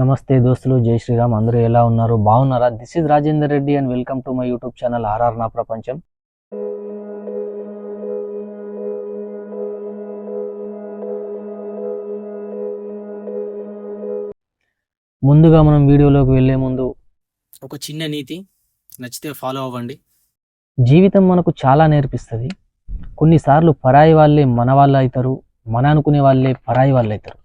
నమస్తే దోస్తులు జై శ్రీరామ్. అందరూ ఎలా ఉన్నారు? బాగున్నారా? This is Rajender Reddy and welcome to my YouTube channel RR నా ప్రపంచం. ముందుగా మనం వీడియోలోకి వెళ్ళే ముందు ఒక చిన్న నీతి నచ్చితే ఫాలో అవ్వండి. జీవితం మనకు చాలా నేర్పిస్తుంది. కొన్నిసార్లు పరాయి వాళ్ళే మన వాళ్ళు అవుతారు మన అనుకునే వాళ్ళే పరాయి వాళ్ళు అవుతారు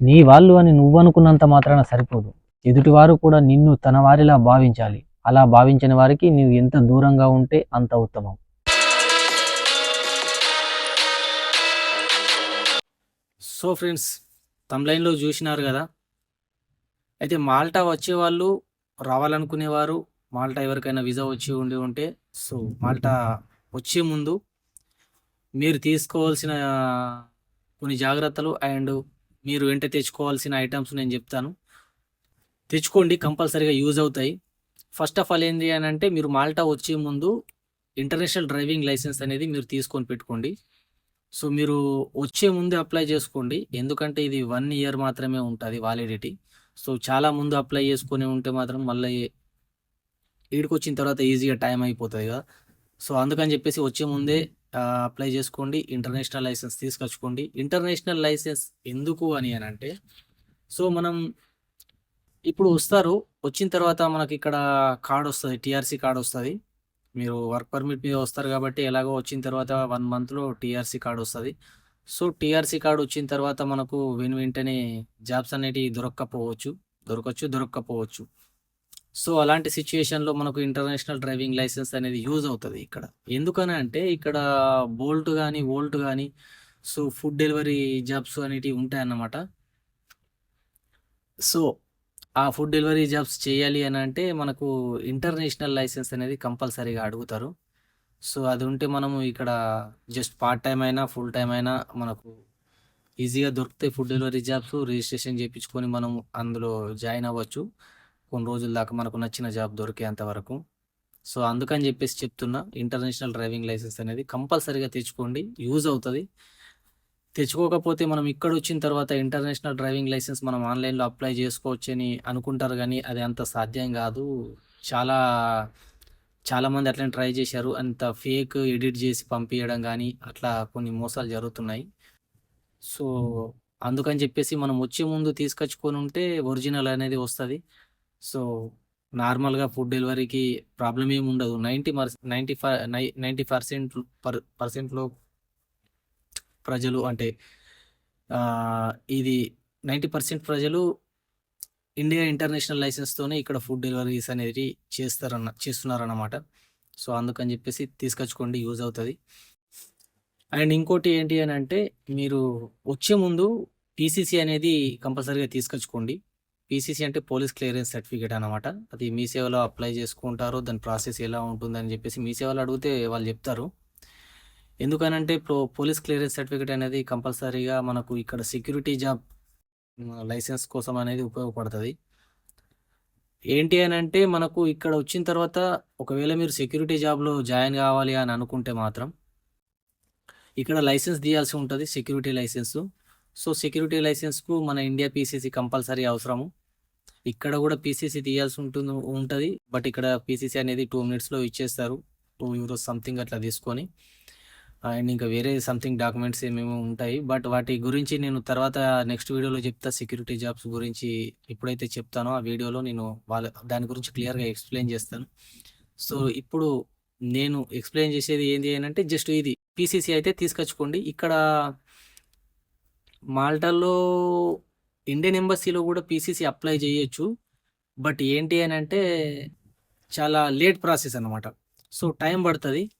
నీ వాళ్ళు అని నువ్వు అనుకున్నంత మాత్రాన సరిపోదు. ఎదుటివారు కూడా నిన్ను తన వారిలా భావించాలి. అలా భావించిన వారికి నీవు ఎంత దూరంగా ఉంటే అంత ఉత్తమం. సో ఫ్రెండ్స్ తమ్లైన్లో చూసినారు కదా? అయితే మాల్టా వచ్చేవాళ్ళు రావాలనుకునేవారు. మాల్టా ఎవరికైనా వీసా వచ్చి ఉండి ఉంటే సో మాల్టా వచ్చే ముందు మీరు తీసుకోవాల్సిన కొన్ని జాగ్రత్తలు అండ్ మీరు వెంట తెచ్చుకోవాల్సిన ఐటమ్స్ నేను చెప్తాను. తెచ్చుకోండి కంపల్సరీగా యూజ్ అవుతాయి. ఫస్ట్ ఆఫ్ ఆల్ ఏంటి అని అంటే మీరు మాల్టా వచ్చే ముందు ఇంటర్నేషనల్ డ్రైవింగ్ లైసెన్స్ అనేది మీరు తీసుకొని పెట్టుకోండి. సో మీరు వచ్చే ముందే అప్లై చేసుకోండి. ఎందుకంటే ఇది వన్ ఇయర్ మాత్రమే ఉంటుంది వాలిడిటీ సో చాలా ముందు అప్లై చేసుకొని ఉంటే మాత్రం మళ్ళీ ఈడికి వచ్చిన తర్వాత ఈజీగా టైం అయిపోతుంది కదా. సో అందుకని చెప్పేసి వచ్చే ముందే అప్లై చేసుకోండి ఇంటర్నేషనల్ లైసెన్స్ తీసుకొచ్చుకోండి. ఇంటర్నేషనల్ లైసెన్స్ ఎందుకు అని అని అంటే సో మనం ఇప్పుడు వస్తారు వచ్చిన తర్వాత మనకి ఇక్కడ కార్డ్ వస్తుంది టీఆర్సీ కార్డ్ వస్తుంది. మీరు వర్క్ పర్మిట్ మీద వస్తారు కాబట్టి ఎలాగో వచ్చిన తర్వాత వన్ మంత్లో టీఆర్సీ కార్డ్ వస్తుంది. సో టీఆర్సీ కార్డు వచ్చిన తర్వాత మనకు వెను వెంటనే జాబ్స్ అనేటివి దొరక్కపోవచ్చు దొరకచ్చు దొరక్కపోవచ్చు. సో అలాంటి సిచ్యుయేషన్లో మనకు ఇంటర్నేషనల్ డ్రైవింగ్ లైసెన్స్ అనేది యూజ్ అవుతుంది ఇక్కడ. ఎందుకని అంటే ఇక్కడ బోల్ట్ కానీ వోల్ట్ కానీ సో ఫుడ్ డెలివరీ జాబ్స్ అనేటివి ఉంటాయన్నమాట. సో ఆ ఫుడ్ డెలివరీ జాబ్స్ చేయాలి అని అంటే మనకు ఇంటర్నేషనల్ లైసెన్స్ అనేది కంపల్సరీగా అడుగుతారు. సో అది ఉంటే మనము ఇక్కడ జస్ట్ పార్ట్ టైం అయినా ఫుల్ టైం అయినా మనకు ఈజీగా దొరుకుతాయి ఫుడ్ డెలివరీ జాబ్స్ రిజిస్ట్రేషన్ చేయించుకొని మనం అందులో జాయిన్ అవ్వచ్చు. కొన్ని రోజుల దాకా మనకు నచ్చిన జాబ్ దొరికేంత వరకు. సో అందుకని చెప్పేసి చెప్తున్నా ఇంటర్నేషనల్ డ్రైవింగ్ లైసెన్స్ అనేది కంపల్సరీగా తెచ్చుకోండి యూజ్ అవుతుంది. తెచ్చుకోకపోతే మనం ఇక్కడ వచ్చిన తర్వాత ఇంటర్నేషనల్ డ్రైవింగ్ లైసెన్స్ మనం ఆన్లైన్లో అప్లై చేసుకోవచ్చు అని అనుకుంటారు కానీ అది అంత సాధ్యం కాదు. చాలా చాలామంది అట్లనే ట్రై చేశారు. అంత ఫేక్ ఎడిట్ చేసి పంపించడం కానీ అట్లా కొన్ని మోసాలు జరుగుతున్నాయి. సో అందుకని చెప్పేసి మనం వచ్చే ముందు తీసుకొచ్చుకొని ఉంటే ఒరిజినల్ అనేది వస్తుంది. సో నార్మల్గా ఫుడ్ డెలివరీకి ప్రాబ్లం ఏమి ఉండదు. నైంటీ మర్ నైంటీ ఫైవ్ నై నైంటీ పర్సెంట్ పర్ పర్సెంట్లో ప్రజలు అంటే ఇది నైంటీ పర్సెంట్ ప్రజలు ఇండియా ఇంటర్నేషనల్ లైసెన్స్తోనే ఇక్కడ ఫుడ్ డెలివరీస్ అనేది చేస్తారన్న చేస్తున్నారన్నమాట. సో అందుకని చెప్పేసి తీసుకొచ్చుకోండి యూజ్ అవుతుంది. అండ్ ఇంకోటి ఏంటి అని అంటే మీరు వచ్చే ముందు పీసీసీ అనేది కంపల్సరీగా తీసుకొచ్చుకోండి. పీసీసీ అంటే పోలీస్ క్లియరెన్స్ సర్టిఫికేట్ అనమాట అది మీ సేవలో అప్లై చేసుకుంటారు దాని ప్రాసెస్ ఎలా ఉంటుందని చెప్పేసి మీ సేవలో అడిగితే వాళ్ళు చెప్తారు. ఎందుకనంటే ఇప్పుడు పోలీస్ క్లియరెన్స్ సర్టిఫికేట్ అనేది కంపల్సరీగా మనకు ఇక్కడ సెక్యూరిటీ జాబ్ లైసెన్స్ కోసం అనేది ఉపయోగపడుతుంది. ఏంటి అని అంటే మనకు ఇక్కడ వచ్చిన తర్వాత ఒకవేళ మీరు సెక్యూరిటీ జాబ్లో జాయిన్ కావాలి అని అనుకుంటే మాత్రం ఇక్కడ లైసెన్స్ తీయాల్సి ఉంటుంది సెక్యూరిటీ లైసెన్స్. సో సెక్యూరిటీ లైసెన్స్కు మన ఇండియా పీసీసీ కంపల్సరీ అవసరము. ఇక్కడ కూడా పీసీసీ తీయాల్సి ఉంటుంది ఉంటుంది. బట్ ఇక్కడ పీసీసీ అనేది టూ మినిట్స్లో ఇచ్చేస్తారు. టూ యూరోస్ సంథింగ్ అట్లా తీసుకొని. అండ్ ఇంకా వేరే సంథింగ్ డాక్యుమెంట్స్ ఏమేమో ఉంటాయి. బట్ వాటి గురించి నేను తర్వాత నెక్స్ట్ వీడియోలో చెప్తా. సెక్యూరిటీ జాబ్స్ గురించి ఎప్పుడైతే చెప్తానో ఆ వీడియోలో నేను వాళ్ళ దాని గురించి క్లియర్గా ఎక్స్ప్లెయిన్ చేస్తాను. సో ఇప్పుడు నేను ఎక్స్ప్లెయిన్ చేసేది ఏంటి అని అంటే జస్ట్ ఇది. పీసీసీ అయితే తీసుకొచ్చుకోండి. ఇక్కడ మాల్టాలో ఇండియన్ ఎంబసీలో కూడా పీసీసీ అప్లై చేయొచ్చు. బట్ ఏంటి అని అంటే చాలా లేట్ ప్రాసెస్ అన్నమాట. సో టైం పడుతుంది.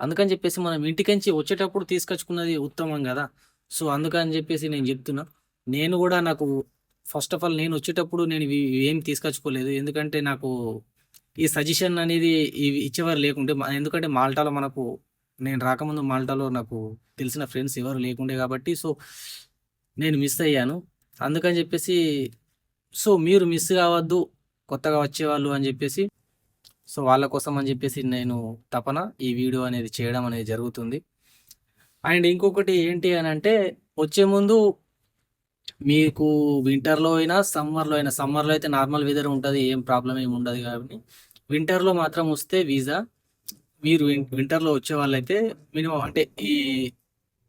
అందుకని చెప్పేసి మనం ఇంటికించి వచ్చేటప్పుడు తీసుకొచ్చుకున్నది ఉత్తమం కదా. సో అందుకని చెప్పేసి నేను చెప్తున్నా. నేను కూడా నాకు ఫస్ట్ ఆఫ్ ఆల్ నేను వచ్చేటప్పుడు నేను ఇవి ఏం తీసుకొచ్చుకోలేదు. ఎందుకంటే నాకు ఈ సజెషన్ అనేది ఇవి ఇచ్చేవారు లేకుంటే ఎందుకంటే మాల్టాలో మనకు నేను రాకముందు మాల్టాలో నాకు తెలిసిన ఫ్రెండ్స్ ఎవరు లేకుండే కాబట్టి సో నేను మిస్ అయ్యాను. అందుకని చెప్పేసి సో మీరు మిస్ కావద్దు కొత్తగా వచ్చేవాళ్ళు అని చెప్పేసి సో వాళ్ళ కోసం అని చెప్పేసి నేను తపన ఈ వీడియో అనేది చేయడం అనేది జరుగుతుంది. అండ్ ఇంకొకటి ఏంటి అని అంటే వచ్చే ముందు మీకు వింటర్లో అయినా సమ్మర్లో అయినా సమ్మర్లో అయితే నార్మల్ వెదర్ ఉంటుంది ఏం ప్రాబ్లం ఏమి ఉండదు కాబట్టి వింటర్లో మాత్రం వస్తే వీసా మీరు వింటర్లో వచ్చే వాళ్ళైతే మినిమం అంటే ఈ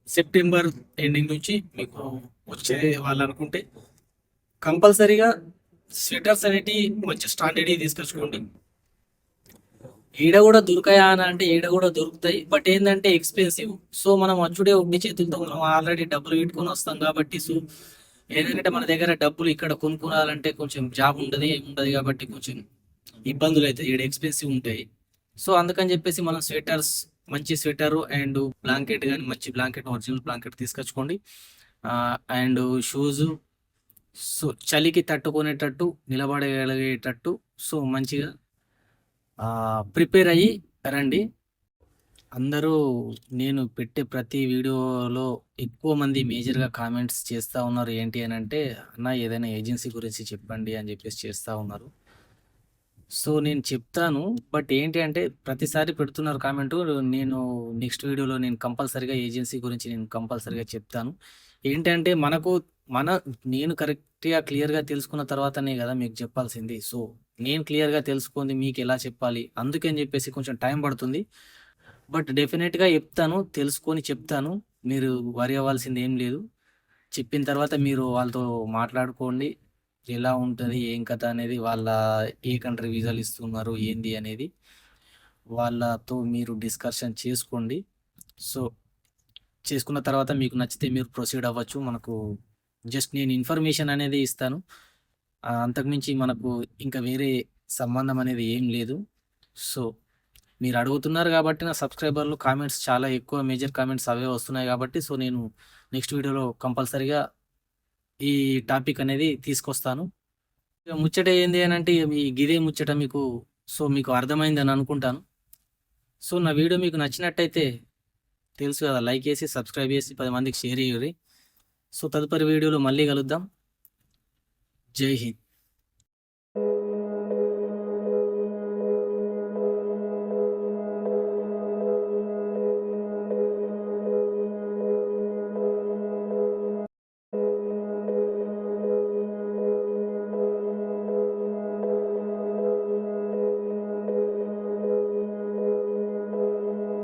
సెప్టెంబర్ ఎండింగ్ నుంచి మీకు వచ్చే వాళ్ళు అనుకుంటే కంపల్సరీగా స్వెటర్స్ అనేటివి మంచి స్టాండర్డ్ తీసుకొచ్చుకోండి. ఈడ కూడా దొరకాయా అని అంటే ఈడ కూడా దొరుకుతాయి బట్ ఏంటంటే ఎక్స్పెన్సివ్ సో మనం వచ్చుడే ఒడ్డి చేతులతో మనం ఆల్రెడీ డబ్బులు పెట్టుకొని వస్తాం కాబట్టి సో ఏదంటే మన దగ్గర డబ్బులు ఇక్కడ కొనుక్కోవాలంటే కొంచెం జాబ్ ఉండదు ఉండదు కాబట్టి కొంచెం ఇబ్బందులు అయితే ఈడ ఎక్స్పెన్సివ్ ఉంటాయి. సో అందుకని చెప్పేసి మనం స్వెటర్స్ మంచి స్వెటర్ అండ్ బ్లాంకెట్ కానీ మంచి బ్లాంకెట్ ఒరిజినల్ బ్లాంకెట్ తీసుకొచ్చుకోండి. అండ్ షూస్ సో చలికి తట్టుకునేటట్టు నిలబడగలిగేటట్టు సో మంచిగా ప్రిపేర్ అయ్యి రండి. అందరూ నేను పెట్టే ప్రతి వీడియోలో ఎక్కువ మంది మేజర్గా కామెంట్స్ చేస్తూ ఉన్నారు. ఏంటి అని అంటే అన్న ఏదైనా ఏజెన్సీ గురించి చెప్పండి అని చెప్పేసి చేస్తూ ఉన్నారు. సో నేను చెప్తాను. బట్ ఏంటి అంటే ప్రతిసారి పెడుతున్నారు కామెంట్. నేను నెక్స్ట్ వీడియోలో నేను కంపల్సరీగా ఏజెన్సీ గురించి నేను కంపల్సరీగా చెప్తాను. ఏంటంటే మనకు మన నేను కరెక్ట్గా క్లియర్గా తెలుసుకున్న తర్వాతనే కదా మీకు చెప్పాల్సింది. సో నేను క్లియర్గా తెలుసుకుంది మీకు ఎలా చెప్పాలి? అందుకని చెప్పేసి కొంచెం టైం పడుతుంది. బట్ డెఫినెట్గా చెప్తాను తెలుసుకొని చెప్తాను. మీరు వరి అవ్వాల్సింది ఏం లేదు. చెప్పిన తర్వాత మీరు వాళ్ళతో మాట్లాడుకోండి. ఎలా ఉంటుంది ఏం కథ అనేది వాళ్ళ ఏ కంట్రీ వీసాలు ఇస్తున్నారు ఏంది అనేది వాళ్ళతో మీరు డిస్కషన్ చేసుకోండి. సో చేసుకున్న తర్వాత మీకు నచ్చితే మీరు ప్రొసీడ్ అవ్వచ్చు. మనకు జస్ట్ నేను ఇన్ఫర్మేషన్ అనేది ఇస్తాను. అంతకుమించి మనకు ఇంకా వేరే సంబంధం అనేది ఏం లేదు. సో మీరు అడుగుతున్నారు కాబట్టి నా సబ్స్క్రైబర్లు కామెంట్స్ చాలా ఎక్కువ మేజర్ కామెంట్స్ అవే వస్తున్నాయి కాబట్టి సో నేను నెక్స్ట్ వీడియోలో కంపల్సరీగా ఈ టాపిక్ అనేది తీసుకొస్తాను. ఇక ముచ్చట ఏంది అని అంటే మీ గిదే ముచ్చట మీకు సో మీకు అర్థమైంది అని అనుకుంటాను. సో నా వీడియో మీకు నచ్చినట్టయితే తెలుసు కదా లైక్ చేసి సబ్స్క్రైబ్ చేసి పది మందికి షేర్ చేయండి. సో తదుపరి వీడియోలో మళ్ళీ కలుద్దాం. జై హింద్.